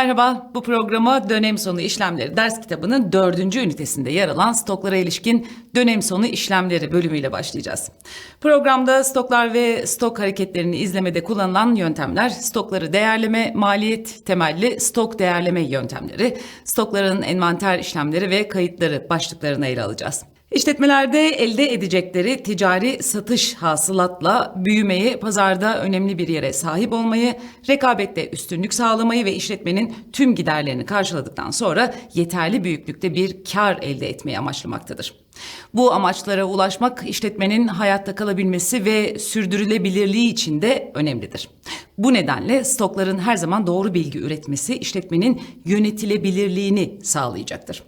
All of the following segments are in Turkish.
Merhaba, bu programa dönem sonu işlemleri ders kitabının dördüncü ünitesinde yer alan stoklara ilişkin dönem sonu işlemleri bölümüyle başlayacağız. Programda stoklar ve stok hareketlerini izlemede kullanılan yöntemler, stokları değerleme, maliyet temelli stok değerleme yöntemleri, stokların envanter işlemleri ve kayıtları başlıklarına ele alacağız. İşletmelerde elde edecekleri ticari satış hasılatla büyümeyi, pazarda önemli bir yere sahip olmayı, rekabette üstünlük sağlamayı ve işletmenin tüm giderlerini karşıladıktan sonra yeterli büyüklükte bir kar elde etmeyi amaçlamaktadır. Bu amaçlara ulaşmak işletmenin hayatta kalabilmesi ve sürdürülebilirliği için de önemlidir. Bu nedenle stokların her zaman doğru bilgi üretmesi işletmenin yönetilebilirliğini sağlayacaktır.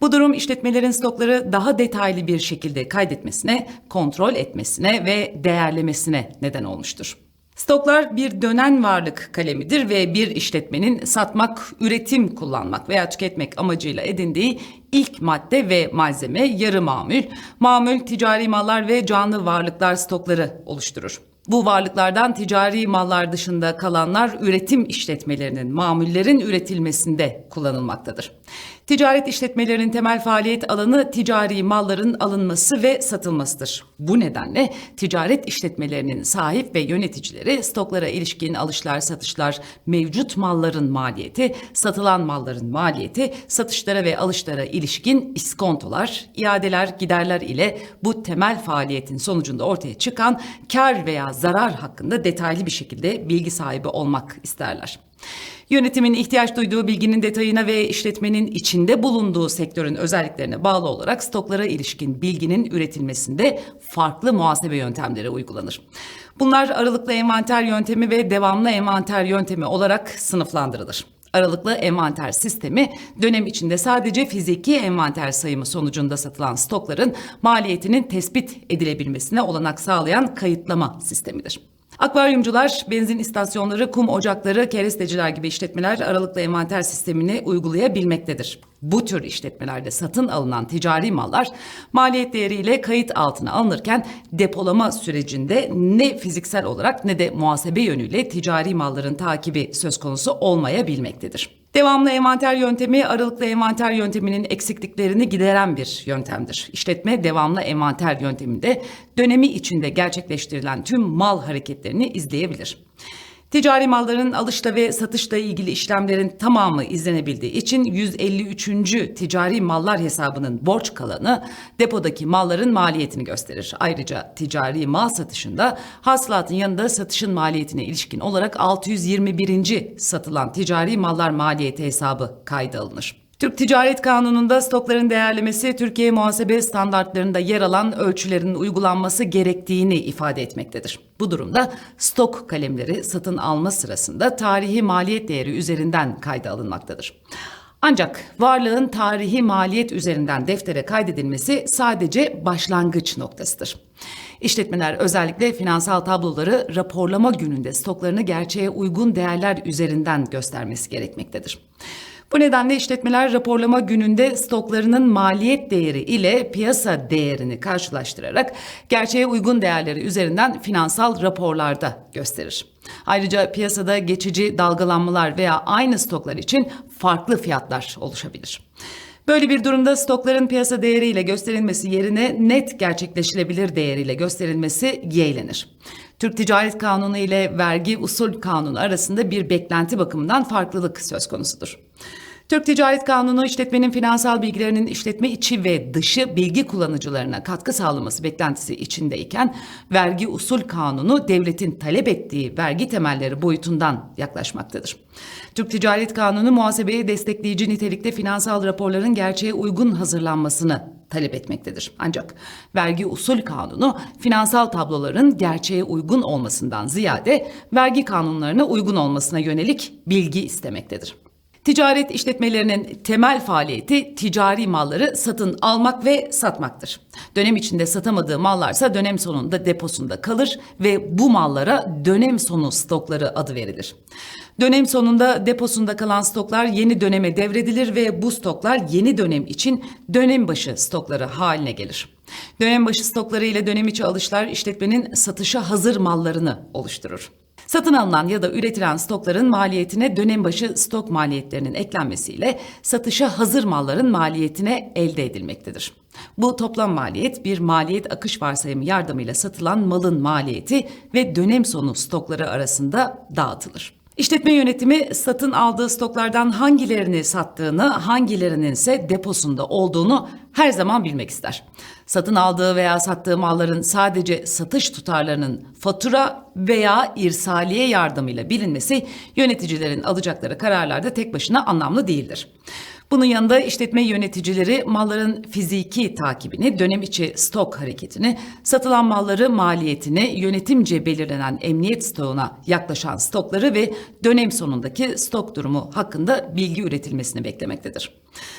Bu durum işletmelerin stokları daha detaylı bir şekilde kaydetmesine, kontrol etmesine ve değerlemesine neden olmuştur. Stoklar bir dönen varlık kalemidir ve bir işletmenin satmak, üretim kullanmak veya tüketmek amacıyla edindiği ilk madde ve malzeme yarı mamül, mamül ticari mallar ve canlı varlıklar stokları oluşturur. Bu varlıklardan ticari mallar dışında kalanlar üretim işletmelerinin mamullerin üretilmesinde kullanılmaktadır. Ticaret işletmelerinin temel faaliyet alanı ticari malların alınması ve satılmasıdır. Bu nedenle ticaret işletmelerinin sahip ve yöneticileri stoklara ilişkin alışlar, satışlar, mevcut malların maliyeti, satılan malların maliyeti, satışlara ve alışlara ilişkin iskontolar, iadeler, giderler ile bu temel faaliyetin sonucunda ortaya çıkan kar veya zarar hakkında detaylı bir şekilde bilgi sahibi olmak isterler. Yönetimin ihtiyaç duyduğu bilginin detayına ve işletmenin içinde bulunduğu sektörün özelliklerine bağlı olarak stoklara ilişkin bilginin üretilmesinde farklı muhasebe yöntemleri uygulanır. Bunlar aralıklı envanter yöntemi ve devamlı envanter yöntemi olarak sınıflandırılır. Aralıklı envanter sistemi dönem içinde sadece fiziki envanter sayımı sonucunda satılan stokların maliyetinin tespit edilebilmesine olanak sağlayan kayıtlama sistemidir. Akvaryumcular, benzin istasyonları, kum ocakları, keresteciler gibi işletmeler aralıklı envanter sistemini uygulayabilmektedir. Bu tür işletmelerde satın alınan ticari mallar maliyet değeriyle kayıt altına alınırken depolama sürecinde ne fiziksel olarak ne de muhasebe yönüyle ticari malların takibi söz konusu olmayabilmektedir. Devamlı envanter yöntemi aralıklı envanter yönteminin eksikliklerini gideren bir yöntemdir. İşletme devamlı envanter yönteminde dönemi içinde gerçekleştirilen tüm mal hareketlerini izleyebilir. Ticari malların alışla ve satışla ilgili işlemlerin tamamı izlenebildiği için 153. ticari mallar hesabının borç kalanı depodaki malların maliyetini gösterir. Ayrıca ticari mal satışında hasılatın yanında satışın maliyetine ilişkin olarak 621. satılan ticari mallar maliyeti hesabı kayda alınır. Türk Ticaret Kanunu'nda stokların değerlemesi Türkiye muhasebe standartlarında yer alan ölçülerin uygulanması gerektiğini ifade etmektedir. Bu durumda stok kalemleri satın alma sırasında tarihi maliyet değeri üzerinden kayda alınmaktadır. Ancak varlığın tarihi maliyet üzerinden deftere kaydedilmesi sadece başlangıç noktasıdır. İşletmeler özellikle finansal tabloları raporlama gününde stoklarını gerçeğe uygun değerler üzerinden göstermesi gerekmektedir. Bu nedenle işletmeler raporlama gününde stoklarının maliyet değeri ile piyasa değerini karşılaştırarak gerçeğe uygun değerleri üzerinden finansal raporlarda gösterir. Ayrıca piyasada geçici dalgalanmalar veya aynı stoklar için farklı fiyatlar oluşabilir. Böyle bir durumda stokların piyasa değeriyle gösterilmesi yerine net gerçekleşilebilir değeriyle gösterilmesi yeğlenir. Türk Ticaret Kanunu ile Vergi Usul Kanunu arasında bir beklenti bakımından farklılık söz konusudur. Türk Ticaret Kanunu işletmenin finansal bilgilerinin işletme içi ve dışı bilgi kullanıcılarına katkı sağlaması beklentisi içindeyken vergi usul kanunu devletin talep ettiği vergi temelleri boyutundan yaklaşmaktadır. Türk Ticaret Kanunu muhasebeye destekleyici nitelikte finansal raporların gerçeğe uygun hazırlanmasını talep etmektedir. Ancak vergi usul kanunu finansal tabloların gerçeğe uygun olmasından ziyade vergi kanunlarına uygun olmasına yönelik bilgi istemektedir. Ticaret işletmelerinin temel faaliyeti ticari malları satın almak ve satmaktır. Dönem içinde satamadığı mallarsa dönem sonunda deposunda kalır ve bu mallara dönem sonu stokları adı verilir. Dönem sonunda deposunda kalan stoklar yeni döneme devredilir ve bu stoklar yeni dönem için dönem başı stokları haline gelir. Dönem başı stokları ile dönem içi alışlar işletmenin satışa hazır mallarını oluşturur. Satın alınan ya da üretilen stokların maliyetine dönem başı stok maliyetlerinin eklenmesiyle satışa hazır malların maliyetine elde edilmektedir. Bu toplam maliyet bir maliyet akış varsayımı yardımıyla satılan malın maliyeti ve dönem sonu stokları arasında dağıtılır. İşletme yönetimi satın aldığı stoklardan hangilerini sattığını, hangilerinin ise deposunda olduğunu her zaman bilmek ister. Satın aldığı veya sattığı malların sadece satış tutarlarının fatura veya irsaliye yardımıyla bilinmesi yöneticilerin alacakları kararlarda tek başına anlamlı değildir. Bunun yanında işletme yöneticileri malların fiziki takibini, dönem içi stok hareketini, satılan malları maliyetini, yönetimce belirlenen emniyet stoğuna yaklaşan stokları ve dönem sonundaki stok durumu hakkında bilgi üretilmesini beklemektedir.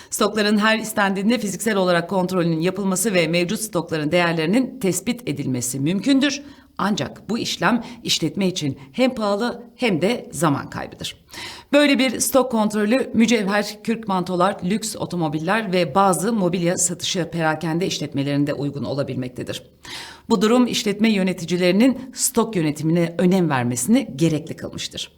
Stokların her istendiğinde fiziksel olarak kontrolünün yapılması ve mevcut stokların değerlerinin tespit edilmesi mümkündür. Ancak bu işlem işletme için hem pahalı hem de zaman kaybıdır. Böyle bir stok kontrolü mücevher, kürk mantolar, lüks otomobiller ve bazı mobilya satışı perakende işletmelerinde uygun olabilmektedir. Bu durum işletme yöneticilerinin stok yönetimine önem vermesini gerekli kılmıştır.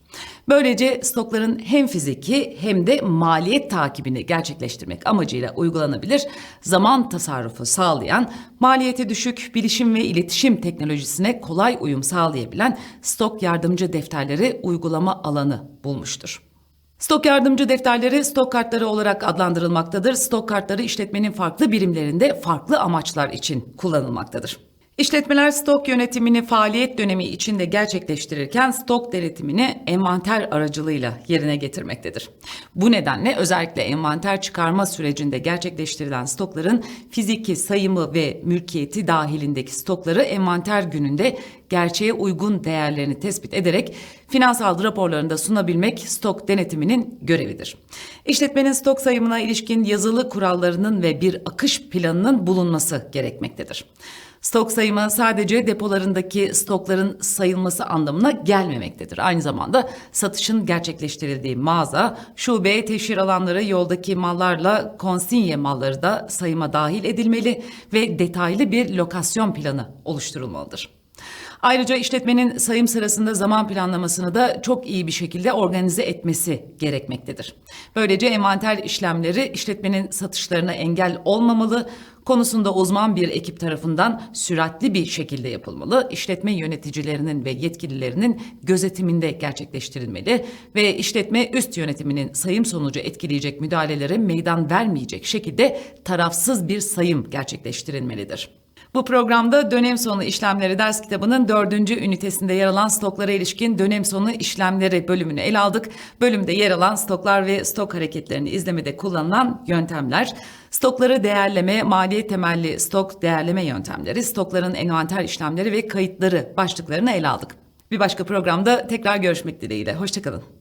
Böylece stokların hem fiziki hem de maliyet takibini gerçekleştirmek amacıyla uygulanabilir, zaman tasarrufu sağlayan, maliyeti düşük bilişim ve iletişim teknolojisine kolay uyum sağlayabilen stok yardımcı defterleri uygulama alanı bulmuştur. Stok yardımcı defterleri stok kartları olarak adlandırılmaktadır. Stok kartları işletmenin farklı birimlerinde farklı amaçlar için kullanılmaktadır. İşletmeler stok yönetimini faaliyet dönemi içinde gerçekleştirirken stok denetimini envanter aracılığıyla yerine getirmektedir. Bu nedenle özellikle envanter çıkarma sürecinde gerçekleştirilen stokların fiziki sayımı ve mülkiyeti dahilindeki stokları envanter gününde gerçeğe uygun değerlerini tespit ederek finansal raporlarında sunabilmek stok denetiminin görevidir. İşletmenin stok sayımına ilişkin yazılı kurallarının ve bir akış planının bulunması gerekmektedir. Stok sayımı sadece depolarındaki stokların sayılması anlamına gelmemektedir. Aynı zamanda satışın gerçekleştirildiği mağaza, şube, teşhir alanları, yoldaki mallarla konsinye malları da sayıma dahil edilmeli ve detaylı bir lokasyon planı oluşturulmalıdır. Ayrıca işletmenin sayım sırasında zaman planlamasını da çok iyi bir şekilde organize etmesi gerekmektedir. Böylece envanter işlemleri işletmenin satışlarına engel olmamalı, konusunda uzman bir ekip tarafından süratli bir şekilde yapılmalı, işletme yöneticilerinin ve yetkililerinin gözetiminde gerçekleştirilmeli ve işletme üst yönetiminin sayım sonucu etkileyecek müdahalelere meydan vermeyecek şekilde tarafsız bir sayım gerçekleştirilmelidir. Bu programda dönem sonu işlemleri ders kitabının dördüncü ünitesinde yer alan stoklara ilişkin dönem sonu işlemleri bölümünü ele aldık. Bölümde yer alan stoklar ve stok hareketlerini izlemede kullanılan yöntemler, stokları değerleme, maliyet temelli stok değerleme yöntemleri, stokların envanter işlemleri ve kayıtları başlıklarını ele aldık. Bir başka programda tekrar görüşmek dileğiyle. Hoşçakalın.